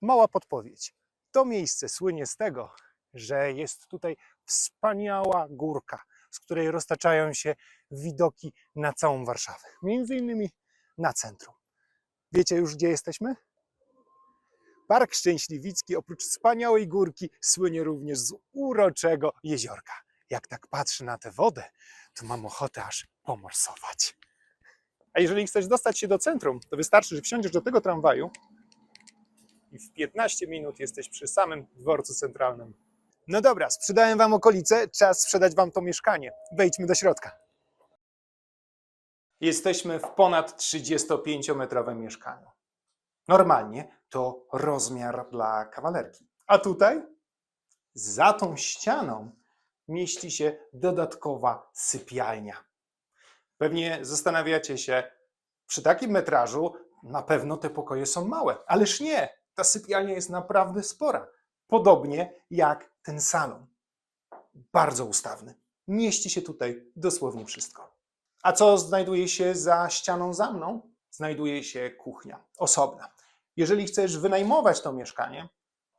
Mała podpowiedź. To miejsce słynie z tego, że jest tutaj wspaniała górka, z której roztaczają się widoki na całą Warszawę. Między innymi na centrum. Wiecie już, gdzie jesteśmy? Park Szczęśliwicki oprócz wspaniałej górki słynie również z uroczego jeziorka. Jak tak patrzę na tę wodę, to mam ochotę aż pomorsować. A jeżeli chcesz dostać się do centrum, to wystarczy, że wsiądziesz do tego tramwaju i w 15 minut jesteś przy samym dworcu centralnym. No dobra, sprzedałem wam okolice, czas sprzedać wam to mieszkanie. Wejdźmy do środka. Jesteśmy w ponad 35-metrowym mieszkaniu. Normalnie to rozmiar dla kawalerki. A tutaj, za tą ścianą, mieści się dodatkowa sypialnia. Pewnie zastanawiacie się, przy takim metrażu na pewno te pokoje są małe. Ależ nie, ta sypialnia jest naprawdę spora. Podobnie jak ten salon. Bardzo ustawny. Mieści się tutaj dosłownie wszystko. A co znajduje się za ścianą za mną? Znajduje się kuchnia osobna. Jeżeli chcesz wynajmować to mieszkanie,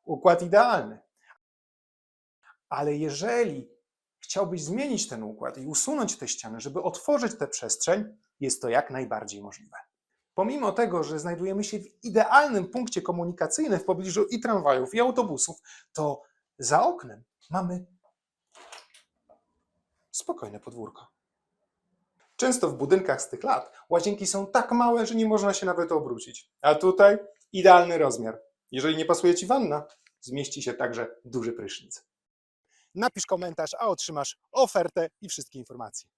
układ idealny. Ale jeżeli chciałbyś zmienić ten układ i usunąć te ściany, żeby otworzyć tę przestrzeń, jest to jak najbardziej możliwe. Pomimo tego, że znajdujemy się w idealnym punkcie komunikacyjnym w pobliżu i tramwajów, i autobusów, to za oknem mamy spokojne podwórko. Często w budynkach z tych lat łazienki są tak małe, że nie można się nawet obrócić. A tutaj idealny rozmiar. Jeżeli nie pasuje Ci wanna, zmieści się także duży prysznic. Napisz komentarz, a otrzymasz ofertę i wszystkie informacje.